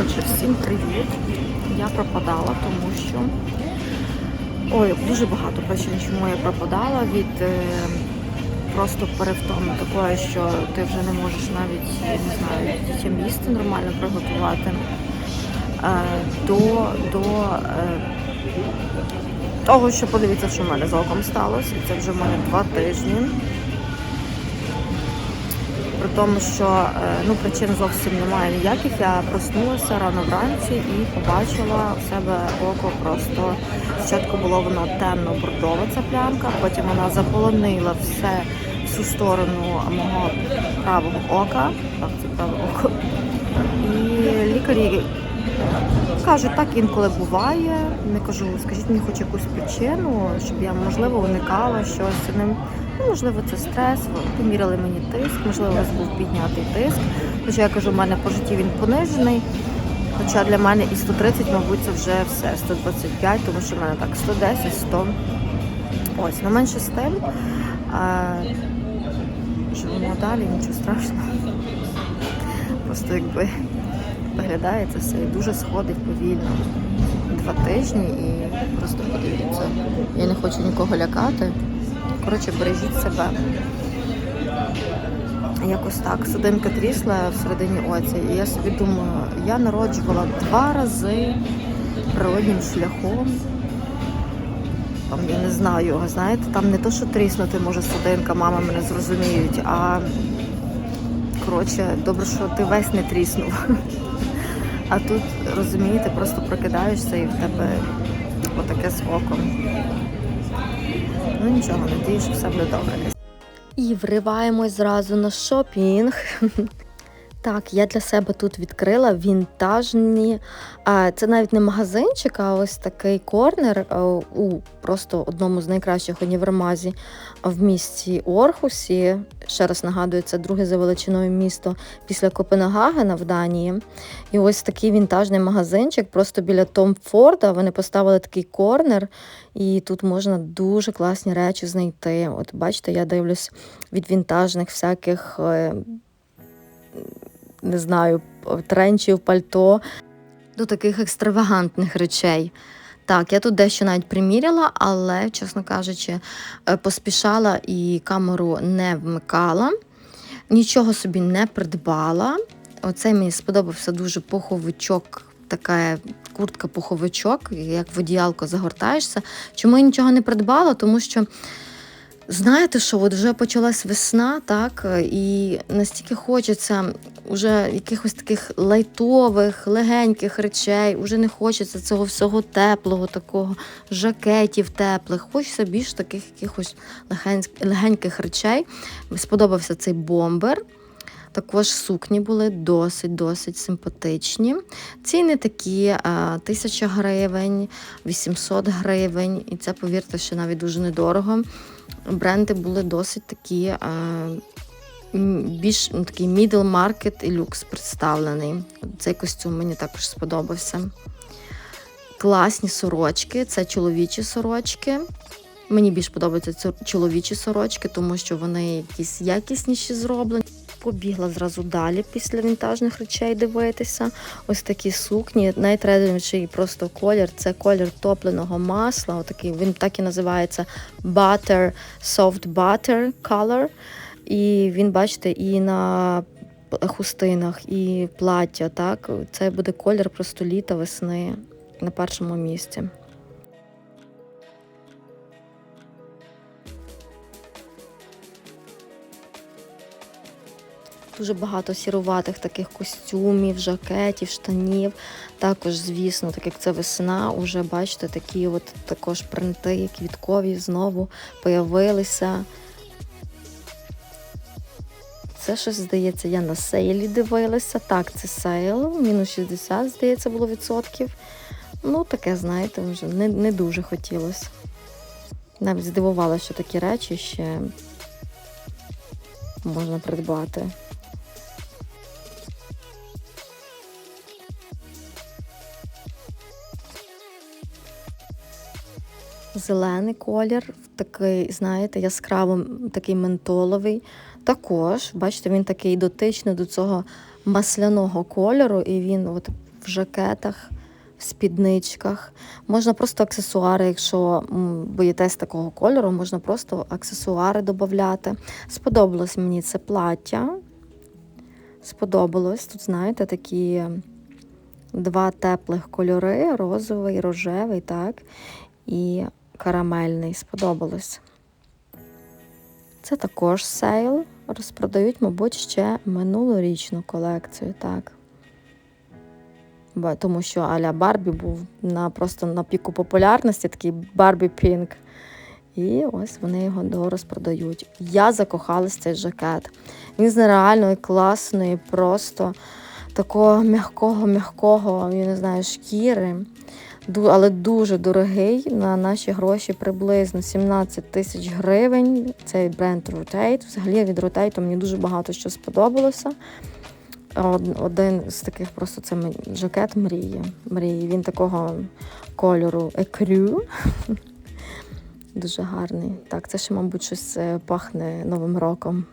Отже, всім привіт. Я пропадала, тому що ой, дуже багато причин, чому я пропадала від е, просто перевтоми такої, що ти вже не можеш навіть не знаю, дітям їсти нормально приготувати. Е, до до е, того, що подивіться, що в мене з оком сталося. Це вже в мене два тижні. При тому, що е, ну, причин зовсім немає ніяких. Я проснулася рано вранці і побачила в себе око просто. Спочатку було воно темно-бордова ця плямка, потім вона заполонила все всю сторону мого правого ока. Так, це праве око. І лікарі кажуть, так інколи буває. Не кажу, скажіть мені хоч якусь причину, щоб я можливо уникала щось ним. Ну, можливо, це стрес, поміряли мені тиск, можливо, у вас був піднятий тиск. Хоча я кажу, в мене по житті він понижений. Хоча для мене і 130, мабуть, це вже все, 125, тому що в мене так 110, 100. Ось, ну менше з тим. Живемо далі, нічого страшного. Просто якби виглядає це все і дуже сходить повільно. Два тижні і просто подивіться. Я не хочу нікого лякати. Коротше, бережіть себе. Якось так. Судинка трісла всередині оця. І я собі думаю, я народжувала два рази природнім шляхом. Там, я не знаю його, знаєте, там не то, що тріснути може судинка, мама мене зрозуміють, а коротше, добре, що ти весь не тріснув. А тут, розумієте, просто прокидаєшся і в тебе отаке з оком. Ну нічого, надію, що все буде добре. І вриваємось зразу на шопінг. Так, я для себе тут відкрила вінтажні. Це навіть не магазинчик, а ось такий корнер у просто одному з найкращих універмазі в місті Орхусі. Ще раз нагадую, це друге за величиною місто після Копенгагена в Данії. І ось такий вінтажний магазинчик, просто біля Том Форда. Вони поставили такий корнер, і тут можна дуже класні речі знайти. От бачите, я дивлюсь від вінтажних всяких. Не знаю, тренчів, пальто до таких екстравагантних речей. Так, я тут дещо навіть приміряла, але, чесно кажучи, е, поспішала і камеру не вмикала, нічого собі не придбала. Оцей мені сподобався дуже пуховичок, така куртка пуховичок, як в одіялко загортаєшся. Чому я нічого не придбала? Тому що. Знаєте, що от вже почалась весна, так, і настільки хочеться вже якихось таких лайтових, легеньких речей, уже не хочеться цього всього теплого, такого жакетів теплих. Хочеться більш таких якихось легеньких, речей. Сподобався цей бомбер. Також сукні були досить-досить симпатичні. Ціни такі: 1000 гривень, 800 гривень, і це, повірте, що навіть дуже недорого бренди були досить такі е, більш ну, такий middle market і люкс представлений. Цей костюм мені також сподобався. Класні сорочки, це чоловічі сорочки. Мені більш подобаються чоловічі сорочки, тому що вони якісь якісніші зроблені. Побігла зразу далі після вінтажних речей дивитися. Ось такі сукні. Найтрендовіший просто колір це колір топленого масла. Отакий, він так і називається Butter Soft Butter Color. І він, бачите, і на хустинах, і плаття. так. Це буде колір просто літа весни на першому місці. Дуже багато сіруватих таких костюмів, жакетів, штанів. Також, звісно, так як це весна, вже бачите, такі от також принти квіткові знову появилися. Це щось, здається, я на сейлі дивилася. Так, це сейл, мінус 60, здається, було відсотків. Ну, таке, знаєте, вже не не дуже хотілося. Навіть здивувалася, що такі речі ще можна придбати. Зелений колір, такий, знаєте, яскраво такий ментоловий. Також, бачите, він такий дотичний до цього масляного кольору, і він от в жакетах, в спідничках. Можна просто аксесуари, якщо боїтесь такого кольору, можна просто аксесуари додати. Сподобалось мені це плаття. Сподобалось. Тут, знаєте, такі два теплих кольори: розовий, рожевий, так, і карамельний. Сподобалось. Це також сейл. Розпродають, мабуть, ще минулорічну колекцію, так. Ба- Тому що Аля Барбі був на, просто на піку популярності, такий Барбі Пінк. І ось вони його дорозпродають. Я закохалась в цей жакет. Він з нереальної класної, просто такого м'якого, м'якого, я не знаю, шкіри. Але дуже дорогий на наші гроші приблизно 17 тисяч гривень. Цей бренд Rotate. Взагалі від Rotate мені дуже багато що сподобалося. Один з таких просто це жакет мрії. мрії. Він такого кольору екрю. Дуже гарний. Так, це ще, мабуть, щось е, пахне Новим роком.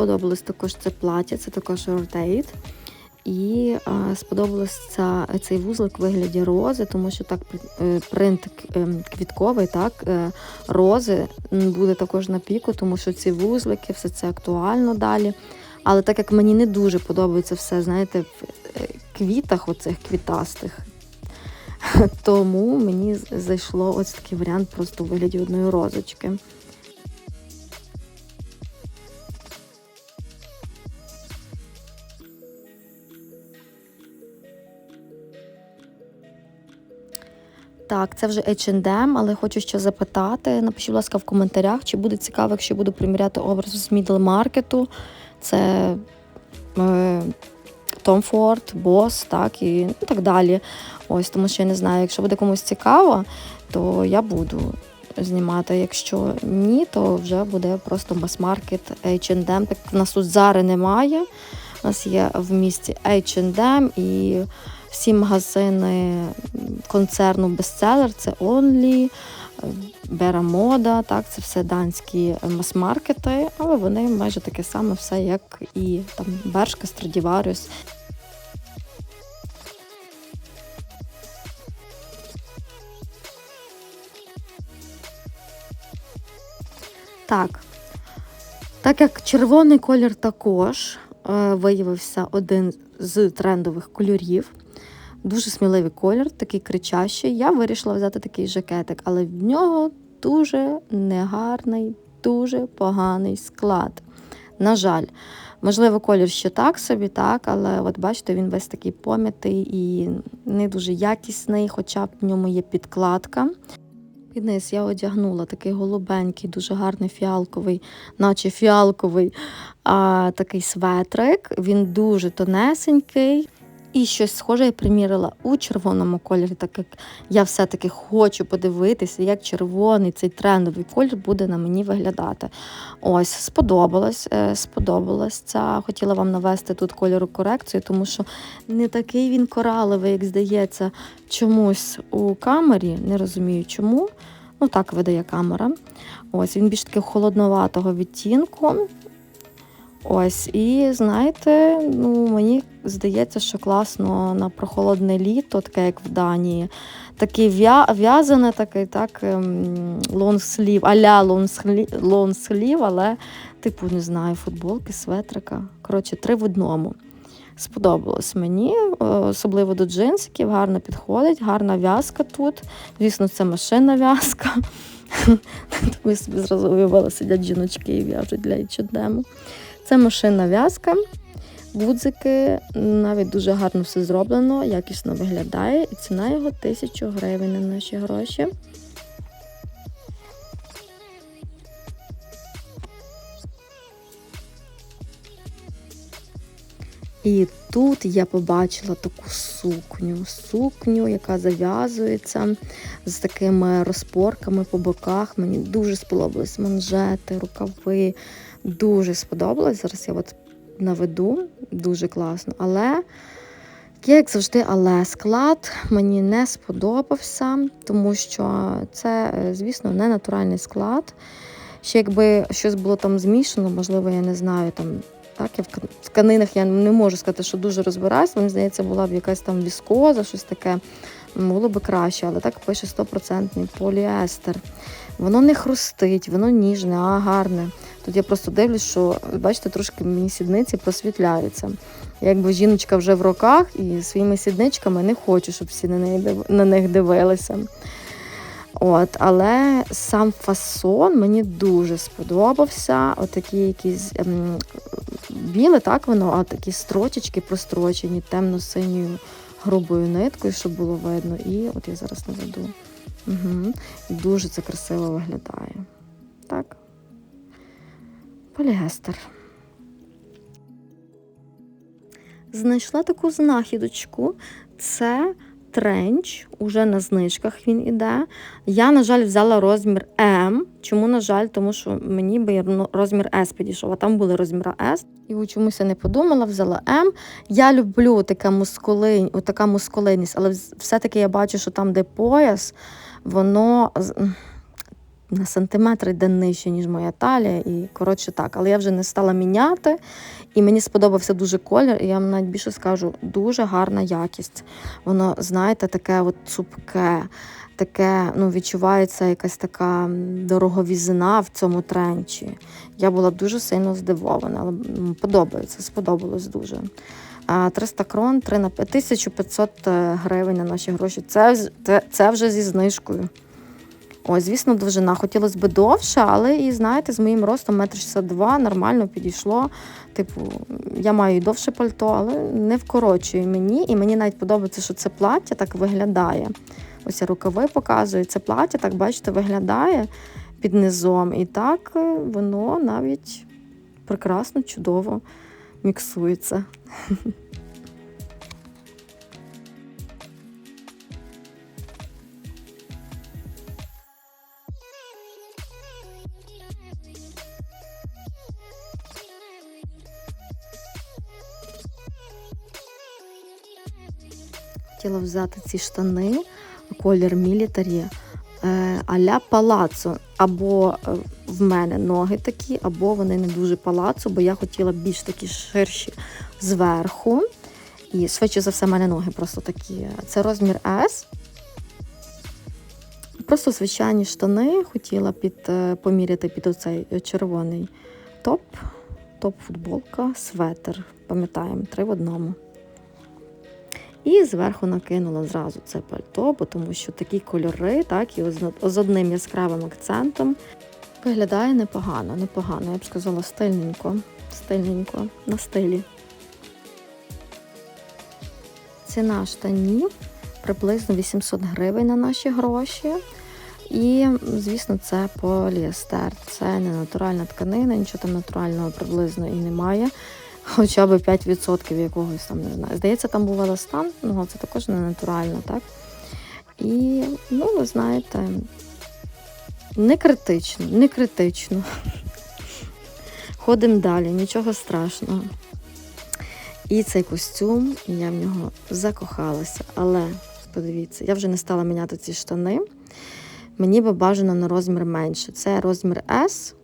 Сподобалось також це плаття, це також Rotate. І е, сподобалось цей вузлик у вигляді рози, тому що так е, принт ем, квітковий, так, е, рози буде також на піку, тому що ці вузлики, все це актуально далі. Але так як мені не дуже подобається все, знаєте, в е, квітах, оцих квітастих, тому мені зайшло ось такий варіант просто у вигляді одної розочки. Так, це вже H&M, але хочу ще запитати. Напишіть, будь ласка, в коментарях, чи буде цікаво, якщо буду приміряти образ з мідл маркету. Це е, Tom Ford, Boss, так і ну, так далі. Ось, тому що я не знаю, якщо буде комусь цікаво, то я буду знімати. Якщо ні, то вже буде просто мас-маркет H&M. Так в нас тут Зари немає. У нас є в місті H&M і всі магазини концерну бестселер це Only, Бера Мода, так, це все данські мас-маркети, але вони майже таке саме все, як і там Бершка, Страдіваріус. Так. Так як червоний колір також е, виявився один з трендових кольорів. Дуже сміливий колір, такий кричащий. Я вирішила взяти такий жакетик, але в нього дуже негарний, дуже поганий склад. На жаль, можливо, колір ще так собі, так, але от бачите, він весь такий пом'ятий і не дуже якісний, хоча б в ньому є підкладка. Під низ я одягнула такий голубенький, дуже гарний фіалковий, наче фіалковий а, такий светрик. Він дуже тонесенький. І щось схоже я примірила у червоному кольорі, так як я все-таки хочу подивитися, як червоний цей трендовий колір буде на мені виглядати. Ось, сподобалось, е, сподобалось ця. Хотіла вам навести тут кольору корекцію, тому що не такий він кораловий, як здається, чомусь у камері. Не розумію чому. Ну, так видає камера. Ось він більш таки холодноватого відтінку. Ось, і знаєте, ну мені здається, що класно на прохолодне літо, таке як в Данії. В'я- в'язане, такий так лонгслів, а-ля лонгслів, лонгслів, але, типу, не знаю, футболки, светрика. Коротше, три в одному. Сподобалось мені, е, особливо до джинсиків, гарно підходить, гарна в'язка тут. Звісно, це машинна в'язка. Ви собі зразу уявили, сидять жіночки і в'яжуть для H&M. Це машинна в'язка, гудзики, навіть дуже гарно все зроблено, якісно виглядає, і ціна його 1000 гривень на наші гроші. І тут я побачила таку сукню, сукню, яка зав'язується з такими розпорками по боках. Мені дуже сподобались манжети, рукави. Дуже сподобалось. Зараз я от наведу, дуже класно. Але як завжди, але склад мені не сподобався, тому що це, е, звісно, не натуральний склад. Ще якби щось було там змішано, можливо, я не знаю, там, так, я в тканинах я не можу сказати, що дуже розбираюсь. Мені здається, була б якась там віскоза, щось таке. Було б краще, але так пише 100% поліестер. Воно не хрустить, воно ніжне, а гарне. Тут я просто дивлюсь, що бачите, трошки мені сідниці просвітляються. Якби жіночка вже в роках і своїми сідничками не хочу, щоб всі на, неї, на них дивилися. От, але сам фасон мені дуже сподобався. Отакі якісь ем, біле, так воно, а такі строчечки прострочені темно-синьою грубою ниткою, щоб було видно. І от я зараз наведу. Угу. Дуже це красиво виглядає. Так. Поліестер. Знайшла таку знахідочку. Це тренч, уже на знижках він іде. Я, на жаль, взяла розмір М. Чому, на жаль, тому що мені би ну, розмір S підійшов, а там були розміри S. І чомусь я не подумала, взяла М. Я люблю таке мускулинь, така мускулинність, але все-таки я бачу, що там, де пояс, воно на сантиметр йде нижче, ніж моя талія. І коротше так, але я вже не стала міняти. І мені сподобався дуже колір, і я вам навіть більше скажу, дуже гарна якість. Воно, знаєте, таке от цупке, таке, ну, відчувається якась така дороговізна в цьому тренчі. Я була дуже сильно здивована, але подобається, сподобалось дуже. 300 крон, 3 на 1500 гривень на наші гроші. Це, це, це вже зі знижкою. Ось, звісно, довжина. Хотілося б довше, але і знаєте, з моїм ростом 1,62 м нормально підійшло. Типу, я маю і довше пальто, але не вкорочує мені. І мені навіть подобається, що це плаття так виглядає. Ось я рукави показую. Це плаття, так бачите, виглядає під низом. І так е, воно навіть прекрасно, чудово міксується. Хотіла взяти ці штани, колір мілітарі, е, а-ля палацо. Або е, в мене ноги такі, або вони не дуже палацо, бо я хотіла більш такі ширші зверху. І швидше за все, в мене ноги просто такі. Це розмір S. Просто звичайні штани хотіла під, е, поміряти під оцей червоний топ, топ-футболка, светр. Пам'ятаємо, три в одному. І зверху накинула зразу це пальто, бо тому що такі кольори, так, і з- одним яскравим акцентом. Виглядає непогано, непогано, я б сказала, стильненько. Стильненько, на стилі. Ціна штанів приблизно 800 гривень на наші гроші. І, звісно, це поліестер. Це не натуральна тканина, нічого там натурального приблизно і немає. Хоча б 5% якогось там не знаю. Здається, там був еластан, ну це також не натурально, так? І, ну, ви знаєте, не критично, не критично. Ходимо далі, нічого страшного. І цей костюм, я в нього закохалася. Але подивіться, я вже не стала міняти ці штани. Мені би бажано на розмір менше. Це розмір S.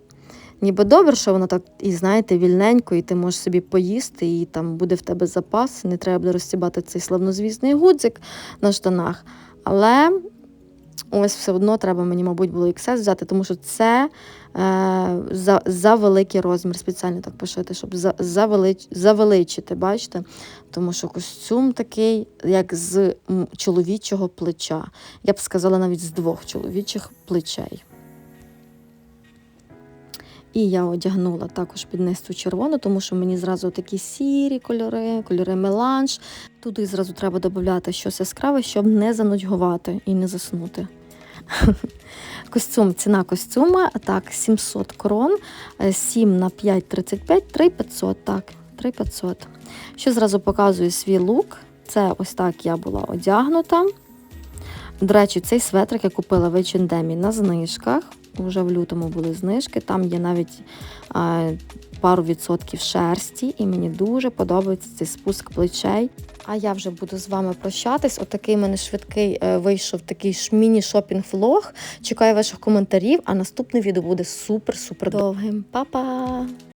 Ніби добре, що воно так, і знаєте, вільненько, і ти можеш собі поїсти, і там буде в тебе запас, не треба буде розстібати цей славнозвісний гудзик на штанах. Але ось все одно треба мені, мабуть, було XS взяти, тому що це е, за, за великий розмір, спеціально так пошити, щоб за, завелич, завеличити, бачите? Тому що костюм такий, як з чоловічого плеча. Я б сказала навіть з двох чоловічих плечей. І я одягнула також під низ цю червону, тому що мені зразу такі сірі кольори, кольори меланж. Туди зразу треба додати щось яскраве, щоб не занудьгувати і не заснути. Костюм, ціна костюма, так, 700 крон, е, 7 на 5, 35, 3500, так, 3500. Що зразу показую свій лук. Це ось так я була одягнута. До речі, цей светрик я купила в H&M на знижках. Вже в лютому були знижки. Там є навіть пару відсотків шерсті, і мені дуже подобається цей спуск плечей. А я вже буду з вами прощатись. Отакий в мене швидкий е, вийшов такий міні-шопінг-влог. Чекаю ваших коментарів, а наступне відео буде супер-супер довгим. Па-па!